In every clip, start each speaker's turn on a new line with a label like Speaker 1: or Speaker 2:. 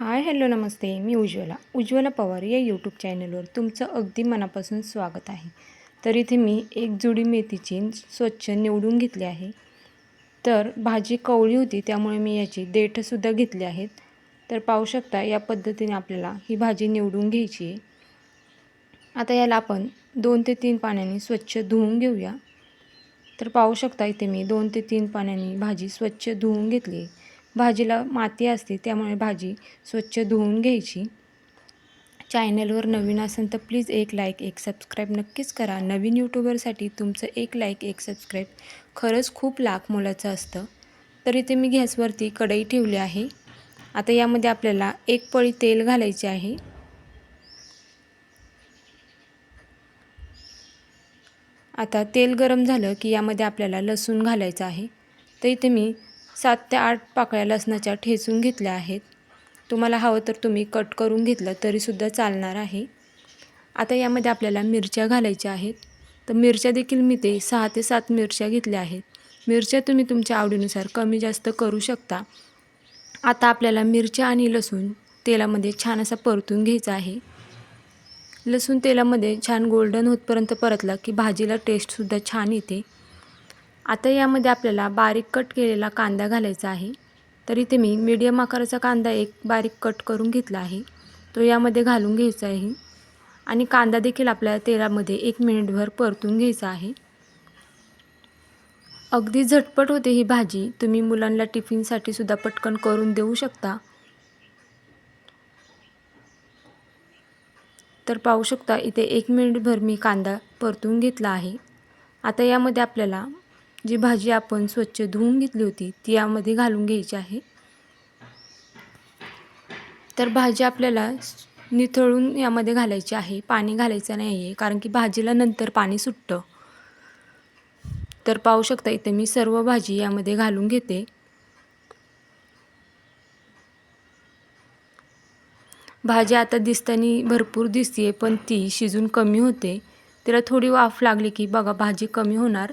Speaker 1: हाय hello नमस्ते. मी उज्ज्वला. उज्ज्वला पवार या यूट्यूब चॅनलवर तुमचं अगदी मनापासून स्वागत आहे. तर इथे मी एक जुडी मेथीची स्वच्छ निवडून घेतली आहे. तर भाजी कवळी होती त्यामुळे मी याची देठसुद्धा घेतली आहेत. तर पाहू शकता या पद्धतीने आपल्याला ही भाजी निवडून घ्यायची आहे. आता याला आपण दोन ते तीन पाण्याने स्वच्छ धुवून घेऊया. तर पाहू शकता इथे मी दोन ते तीन पाण्याने भाजी स्वच्छ धुवून घेतली आहे. भाजीला माती असते त्यामुळे भाजी स्वच्छ धुवून घ्यायची. चॅनलवर नवीन असेल तर प्लीज एक लाईक एक सबस्क्राईब नक्कीच करा. नवीन यूट्यूबरसाठी तुमचं एक लाईक एक सबस्क्राईब खरंच खूप लाख मोलाचं असतं. तर इथे मी गॅसवरती कढई ठेवली आहे. आता यामध्ये आपल्याला एक पळी तेल घालायचे आहे. आता तेल गरम झालं की यामध्ये आपल्याला लसूण घालायचं आहे. तर इथे मी सात ते आठ पाकळ्या लसणाच्या ठेचून घेतल्या आहेत. तुम्हाला हवं तर तुम्ही कट करून घेतलं तरीसुद्धा चालणार आहे. आता यामध्ये आपल्याला मिरच्या घालायच्या आहेत. तर मिरच्या देखील मी ते सहा ते सात मिरच्या घेतल्या आहेत. मिरच्या तुम्ही तुमच्या आवडीनुसार कमी जास्त करू शकता. आता आपल्याला मिरच्या आणि लसूण तेलामध्ये छान असा परतून घ्यायचा आहे. लसूण तेलामध्ये छान गोल्डन होतपर्यंत परतला की भाजीला टेस्टसुद्धा छान येते. आता यामध्ये आपल्याला बारीक कट केलेला कांदा घालायचा आहे. तर इथे मी मीडियम आकाराचा कांदा एक बारीक कट करून घेतला आहे. तो यामध्ये घालून घ्यायचा आहे. आणि कांदा देखील आपल्याला तेलामध्ये एक मिनिटभर परतून घ्यायचा आहे. अगदी झटपट होते ही भाजी. तुम्ही मुलांना टिफिनसाठी सुद्धा पटकन करून देऊ शकता. तर पाहू शकता इथे एक मिनिटभर मी कांदा परतून घेतला आहे. आता यामध्ये आपल्याला जी भाजी आपण स्वच्छ धुवून घेतली होती ती यामध्ये घालून घ्यायची आहे. तर भाजी आपल्याला निथळून यामध्ये घालायची आहे. पाणी घालायचं नाही आहे कारण की भाजीला नंतर पाणी सुटतं. तर पाहू शकता इथे मी सर्व भाजी यामध्ये घालून घेते. भाजी आता दिसताना भरपूर दिसते पण ती शिजून कमी होते. तिला थोडी वाफ लागली की बघा भाजी कमी होणार.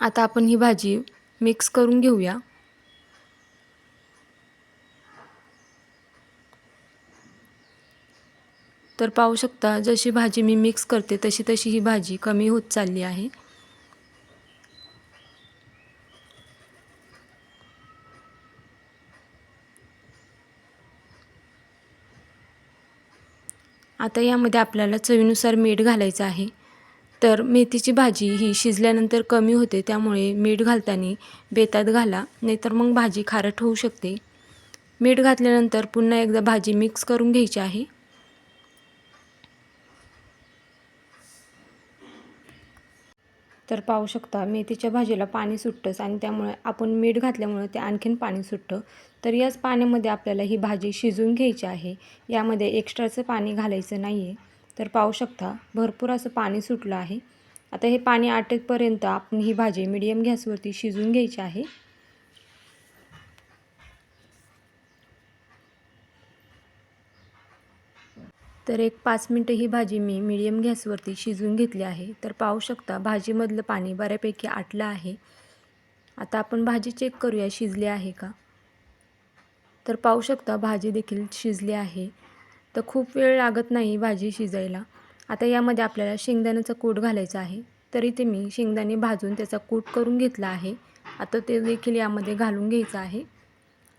Speaker 1: आता आपण ही भाजी मिक्स करून घेऊया. तर पाहू शकता जशी भाजी मी मिक्स करते तशी तशी ही भाजी कमी होत चालली आहे. आता यामध्ये आपल्याला चवीनुसार मीठ घालायचं आहे. तर मेथीची भाजी ही शिजल्यानंतर कमी होते त्यामुळे मीठ घालताना बेतात घाला नाहीतर मग भाजी खारट होऊ शकते. मीठ घातल्यानंतर पुन्हा एकदा भाजी मिक्स करून घ्यायची आहे. तर पाहू शकता मेथीच्या भाजीला पाणी सुटतंच आणि त्यामुळे आपण मीठ घातल्यामुळे ते आणखीन पाणी सुटतं. तर याच पाण्यामध्ये आपल्याला ही भाजी शिजून घ्यायची आहे. यामध्ये एक्स्ट्राचं पाणी घालायचं नाही आहे तर पाहू शकता भरपूर असं पाणी सुटलं आहे. आता हे पाणी आटेपर्यंत आपण ही भाजी मिडियम गॅसवरती शिजून घ्यायची आहे. तर एक पाच मिनटं ही भाजी मी मिडियम गॅसवरती शिजून घेतली आहे. तर पाहू शकता भाजीमधलं पाणी बऱ्यापैकी आटलं आहे. आता आपण भाजी चेक करूया शिजली आहे का? तर पाहू शकता भाजी देखील शिजली आहे. तर खूप वेळ लागत नाही भाजी शिजायला. आता यामध्ये आपल्याला शेंगदाण्याचा कूट घालायचा आहे. तरी ते मी शेंगदाणे भाजून त्याचा कूट करून घेतला आहे. आता ते देखील यामध्ये घालून घ्यायचं आहे.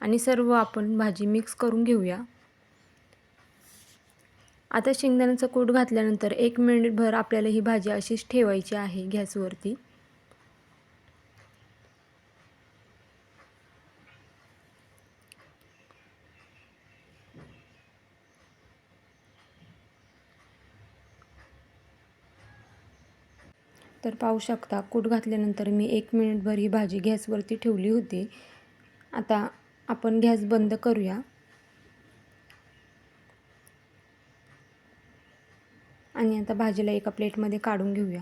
Speaker 1: आणि सर्व आपण भाजी मिक्स करून घेऊया. आता शेंगदाण्याचा कूट घातल्यानंतर एक मिनिटभर आपल्याला ही भाजी अशीच ठेवायची आहे गॅसवरती. तर पाहू शकता कूट घातल्यानंतर मी एक मिनिटभर ही भाजी गॅसवरती ठेवली होती. आता आपण गॅस बंद करूया. आणि आता भाजीला एका प्लेटमध्ये काढून घेऊया.